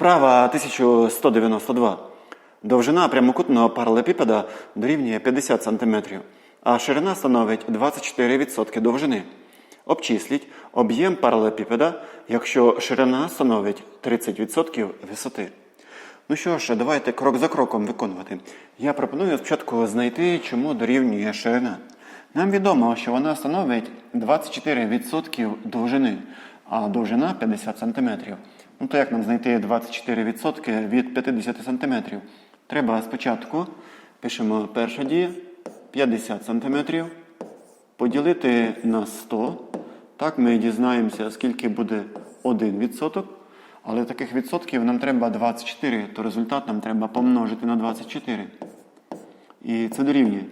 Вправа 1192. Довжина прямокутного паралепіпеда дорівнює 50 см, а ширина становить 24% довжини. Обчисліть об'єм паралепіпеда, якщо ширина становить 30% висоти. Ну що ж, давайте крок за кроком виконувати. Я пропоную спочатку знайти, чому дорівнює ширина. Нам відомо, що вона становить 24% довжини, а довжина 50 см. Ну то як нам знайти 24% від 50 см? Треба спочатку пишемо перша дія 50 см поділити на 100. Так ми дізнаємося, скільки буде 1%. Але таких відсотків нам треба 24, то результат нам треба помножити на 24. І це дорівнює.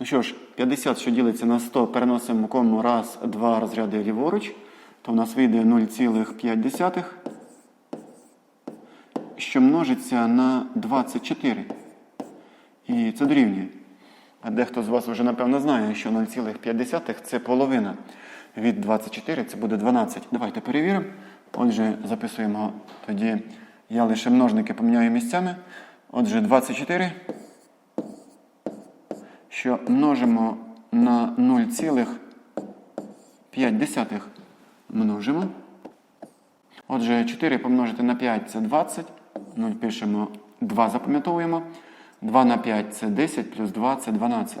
Ну що ж, 50, що ділиться на 100, переносимо кому раз, два розряди ліворуч, то в нас вийде 0,5, що множиться на 24. І це дорівнює. А дехто з вас вже напевно знає, що 0,5 це половина. Від 24 це буде 12. Давайте перевіримо. Отже, записуємо тоді. Я лише множники поміняю місцями. Отже, 24, що множимо на 0,5 множимо. Отже, 4 помножити на 5 це 20. 0 пишемо 2, запам'ятовуємо. 2 на 5 це 10, плюс 2 це 12.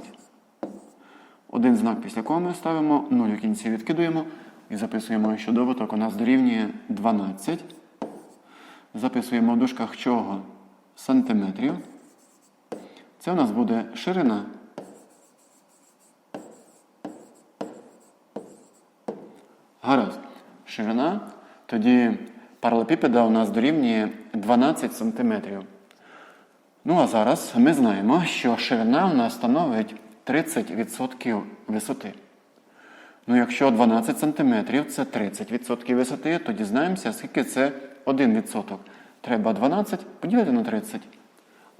Один знак після коми ставимо, 0 у кінці відкидуємо і записуємо, що добуток у нас дорівнює 12. Записуємо в дужках чого? Сантиметрів. Це у нас буде ширина. Гаразд. Ширина. Тоді паралепіпеда у нас дорівнює 12 сантиметрів. Ну а зараз ми знаємо, що ширина у нас становить 30% висоти. Ну, якщо 12 см це 30% висоти, то дізнаємося, скільки це 1%. Треба 12 поділити на 30.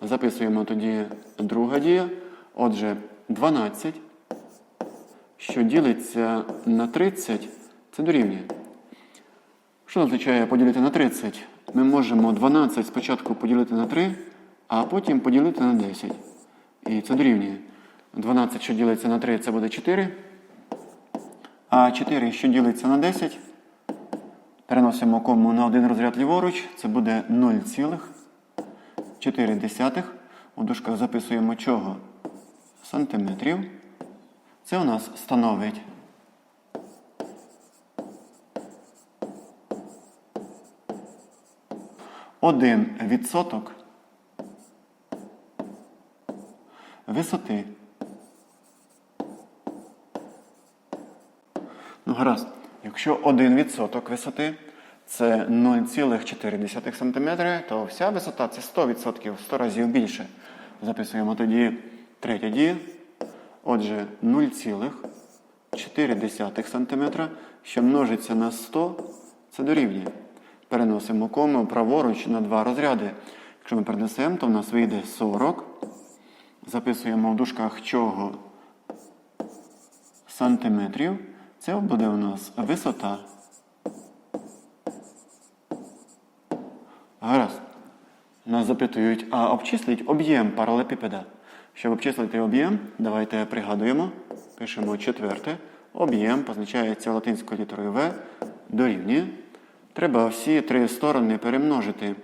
Записуємо тоді друга дія. Отже, 12, що ділиться на 30, це дорівнює. Що означає поділити на 30? Ми можемо 12 спочатку поділити на 3, а потім поділити на 10. І це дорівнює. 12, що ділиться на 3, це буде 4. А 4, що ділиться на 10, переносимо кому на один розряд ліворуч, це буде 0,4. У дужках записуємо чого? Сантиметрів. Це у нас становить один відсоток висоти. Ну, гаразд. Якщо 1% висоти це 0,4 см, то вся висота це 100%, 100 разів більше. Записуємо тоді третя дія. Отже, 0,4 см, що множиться на 100, це дорівнює. Переносимо кому праворуч на два розряди. Якщо ми перенесемо, то в нас вийде 40. Записуємо в дужках чого сантиметрів. Це буде у нас висота. Гаразд. Нас запитують, а обчисліть об'єм паралепіпеда. Щоб обчислити об'єм, давайте пригадуємо. Пишемо четверте. Об'єм позначається латинською літерою В дорівнює. Треба всі три сторони перемножити.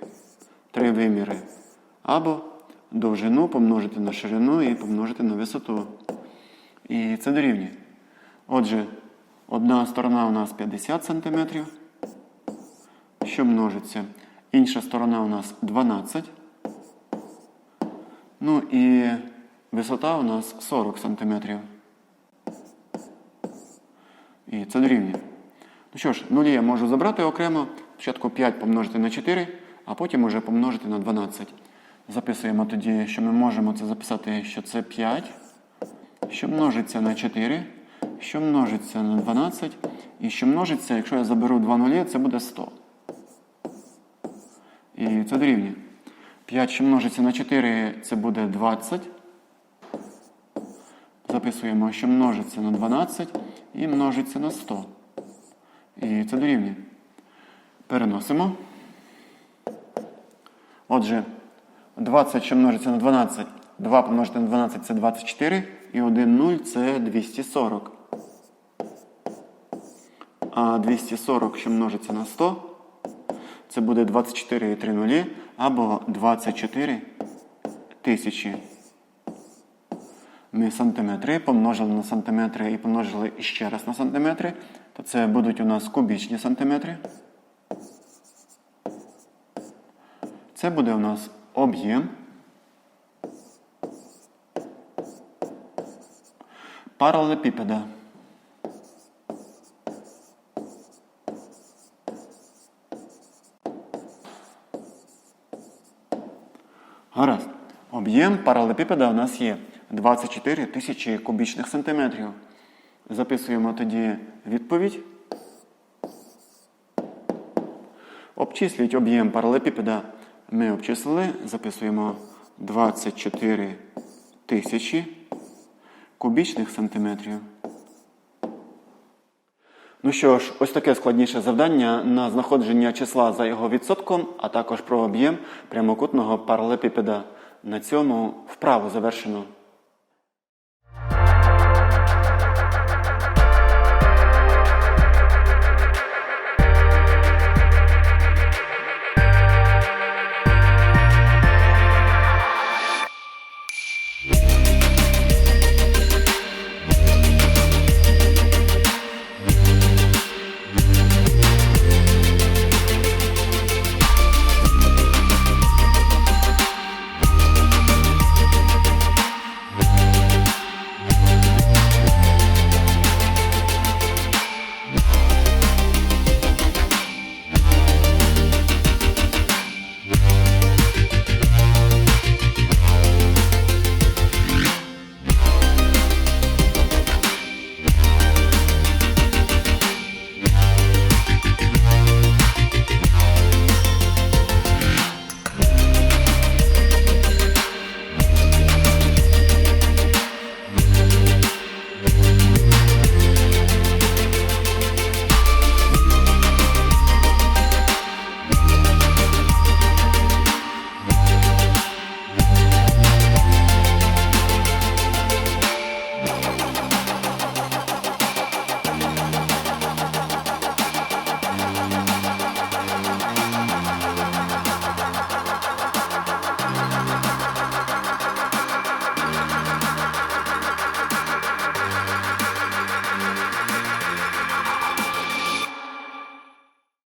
Три виміри. Або довжину помножити на ширину і помножити на висоту. І це дорівнює. Отже, одна сторона у нас 50 см, що множиться. Інша сторона у нас 12. Ну і висота у нас 40 см. І це дорівнює. Ну що ж, нулі я можу забрати окремо. Спочатку 5 помножити на 4, а потім уже помножити на 12. Записуємо тоді, що ми можемо це записати, що це 5, що множиться на 4, що множиться на 12, і що множиться, якщо я заберу 2 нулі, це буде 100. І це дорівнює. 5, що множиться на 4, це буде 20. Записуємо, що множиться на 12 і множиться на 100. І це дорівнює. Переносимо. Отже, 20, що множиться на 12, 2 помножити на 12 це 24, і 1 0 це 240. А 240, що множиться на 100, це буде 24 і 3 нулі, або 24 тисячі. Ми сантиметри помножили на сантиметри і помножили ще раз на сантиметри, то це будуть у нас кубічні сантиметри. Це буде у нас об'єм. Паралелепіпеда. Гаразд. Об'єм паралелепіпеда у нас є 24 тисячі кубічних сантиметрів. Записуємо тоді відповідь. Обчисліть об'єм паралелепіпеда. Ми обчислили, записуємо 24 тисячі кубічних сантиметрів. Ну що ж, ось таке складніше завдання на знаходження числа за його відсотком, а також про об'єм прямокутного паралелепіпеда. На цьому вправу завершено.